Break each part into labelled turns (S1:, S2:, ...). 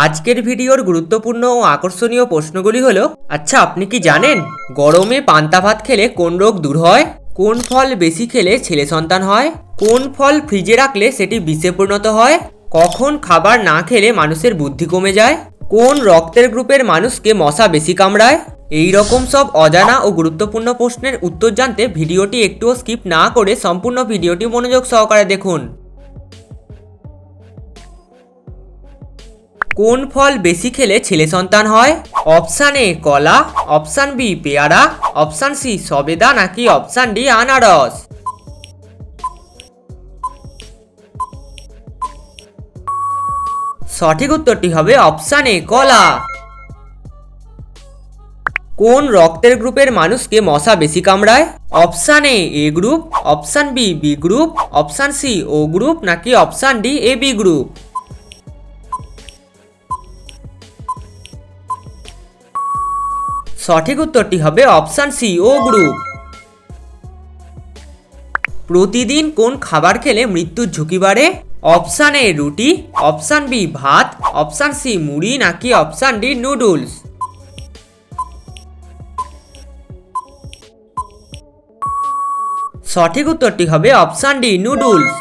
S1: আজকের ভিডিওর গুরুত্বপূর্ণ ও আকর্ষণীয় প্রশ্নগুলি হলো আচ্ছা আপনি কি জানেন গরমে পান্তা ভাত খেলে কোন রোগ দূর হয়? কোন ফল বেশি খেলে ছেলে সন্তান হয়? কোন ফল ফ্রিজে রাখলে সেটি বিষে পরিণত হয়? কখন খাবার না খেলে মানুষের বুদ্ধি কমে যায়? কোন রক্তের গ্রুপের মানুষকে মশা বেশি কামড়ায়? এই রকম সব অজানা ও গুরুত্বপূর্ণ প্রশ্নের উত্তর জানতে ভিডিওটি একটুও স্কিপ না করে সম্পূর্ণ ভিডিওটি মনোযোগ সহকারে দেখুন। কোন ফল বেশি খেলে ছেলে সন্তান হয়? অপশান এ, কলা, অপশান বি, পেয়ারা, অপশান সি, সবেদা, নাকি অপশান ডি, আনারস? সঠিক উত্তরটি হবে অপশান এ, কলা। কোন রক্তের গ্রুপের মানুষকে মশা বেশি কামড়ায়? Option A A group, option B B group, option C, O group, নাকি option D, A, B group? সঠিক উত্তরটি হবে অপশান সি, ও গ্রুপ। প্রতিদিন কোন খাবার খেলে মৃত্যুর ঝুঁকি বাড়ে? অপশান এ, রুটি, অপশান বি, ভাত, অপশান সি, মুড়ি, নাকি অপশান ডি, নুডলস। সঠিক উত্তরটি হবে অপশান ডি, নুডলস।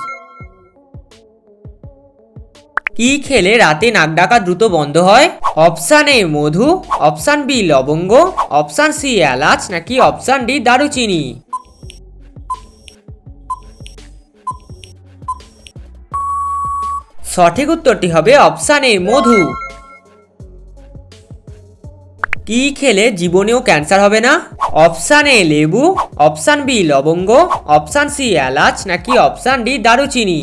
S1: কি খেলে রাতে নাক ডাকা দ্রুত বন্ধ হয়? অপশান এ মধু, অপশান বি লবঙ্গ, অপশান সি এলাচ, নাকি অপশান ডি দারুচিনি? সঠিক উত্তরটি হবে অপশান এ মধু। কি খেলে জীবনেও ক্যান্সার হবে না? অপশান এ লেবু, অপশান বি লবঙ্গ, অপশান সি এলাচ, নাকি অপশান ডি দারুচিনি?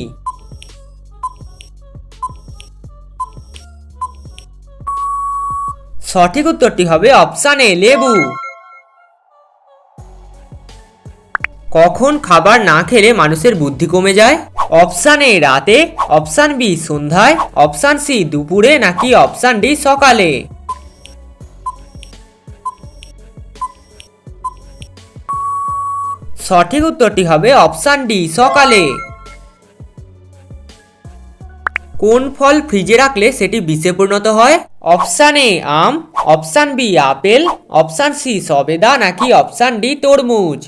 S1: সঠিক উত্তরটি হবে অপশান এ, লেবু। কখন খাবার না খেলে মানুষের বুদ্ধি কমে যায়? অপশান এ, রাতে। অপশান বি, সন্ধ্যায়। অপশান সি, দুপুরে নাকি অপশান ডি, সকালে? সঠিক উত্তরটি হবে অপশান ডি, সকালে। কোন ফল ফ্রিজে রাখলে সেটি বিষে পরিণত হয়? Option A, um, option B, apple, option C, সবেদা, নাকি অপশান ডি, তরমুজ?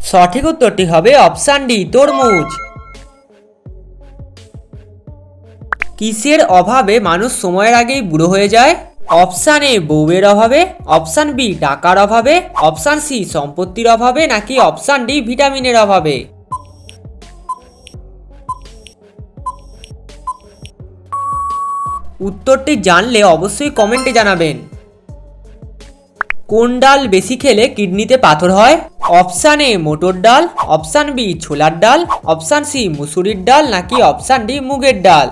S1: সঠিক উত্তরটি হবে অপশান ডি, তরমুজ। কিসের অভাবে মানুষ সময়ের আগেই বুড়ো হয়ে যায়? অপশান এ বউয়ের অভাবে, অপশান বি টাকার অভাবে, অপশান সি সম্পত্তির অভাবে নাকি অপশান ডি ভিটামিনের অভাবে? উত্তরটি জানলে অবশ্যই কমেন্টে জানাবেন। কোন ডাল বেশি খেলে কিডনিতে পাথর হয়? অপশান এ মোটর ডাল, অপশান বি ছোলার ডাল, অপশান সি মুসুরির ডাল নাকি অপশান ডি মুগের ডাল?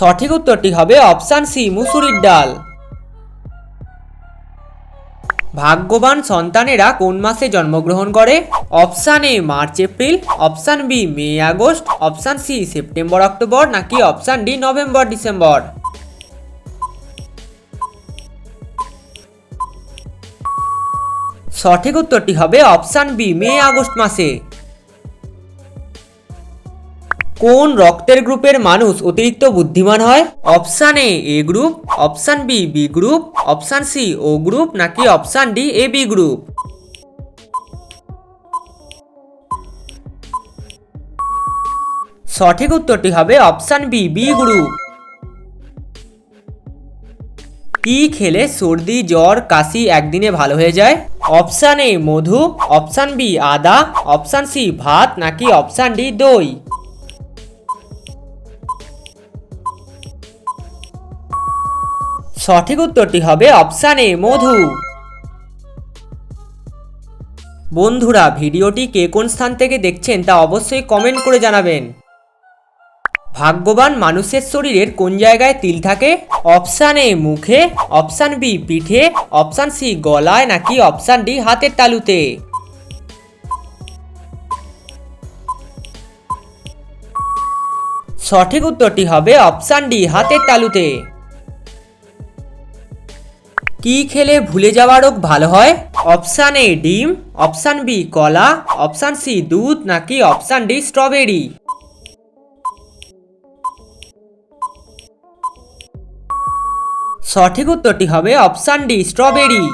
S1: সঠিক উত্তরটি হবে অপশান সি, মুসুরির ডাল। ভাগ্যবান সন্তানেরা কোন মাসে জন্মগ্রহণ করে? Option A, March, April. Option B, May, August. Option C, September, October. নাকি অপশান ডি, নভেম্বর, ডিসেম্বর? সঠিক উত্তরটি হবে অপশান বি, মে, আগস্ট মাসে। কোন রক্তের গ্রুপের মানুষ অতিরিক্ত বুদ্ধিমান হয়? Option A A group, option B B group, option C, O group, নাকি option D, A, B group? সঠিক উত্তরটি হবে অপশান বি বি গ্রুপ। কি খেলে সর্দি, জ্বর, কাশি একদিনে ভালো হয়ে যায়? অপশান এ, মধু, অপশান বি, আদা, অপশান সি, ভাত, নাকি অপশান ডি, দই? সঠিক উত্তরটি হবে অপশান এ, মধু। বন্ধুরা, ভিডিওটি কে কোন স্থান থেকে দেখছেন তা অবশ্যই কমেন্ট করে জানাবেন। ভাগ্যবান মানুষের শরীরের কোন জায়গায় তিল থাকে? অপশান এ, মুখে, অপশান বি, পিঠে, অপশান সি, গলায়, নাকি অপশান ডি, হাতের তালুতে? সঠিক উত্তরটি হবে অপশান ডি, হাতের তালুতে। কি খেলে ভুলে যাওয়া রোগ ভালো হয়? অপশান এ ডিম। অপশান বি কলা। অপশান সি দুধ। নাকি অপশান ডি স্ট্রবেরি সঠিক উত্তরটি হবে অপশান ডি স্ট্রবেরি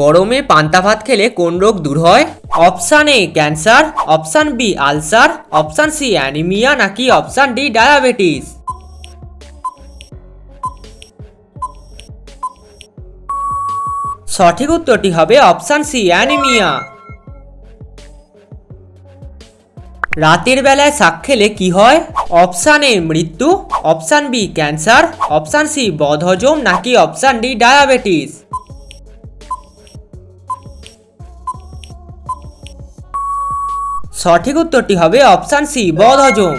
S1: গরমে পান্তা ভাত খেলে কোন রোগ দূর হয়? Option A cancer option B ulcer option C anaemia নাকি অপশান ডি ডায়াবেটিস সঠিক উত্তরটি হবে অপশান সি, অ্যানিমিয়া। রাতের বেলায় শাক খেলে কি হয়? অপশান এ, মৃত্যু। Option B, cancer. Option C, বদহজম, নাকি অপশান ডি, ডায়াবেটিস? সঠিক উত্তরটি হবে অপশান সি, বদহজম।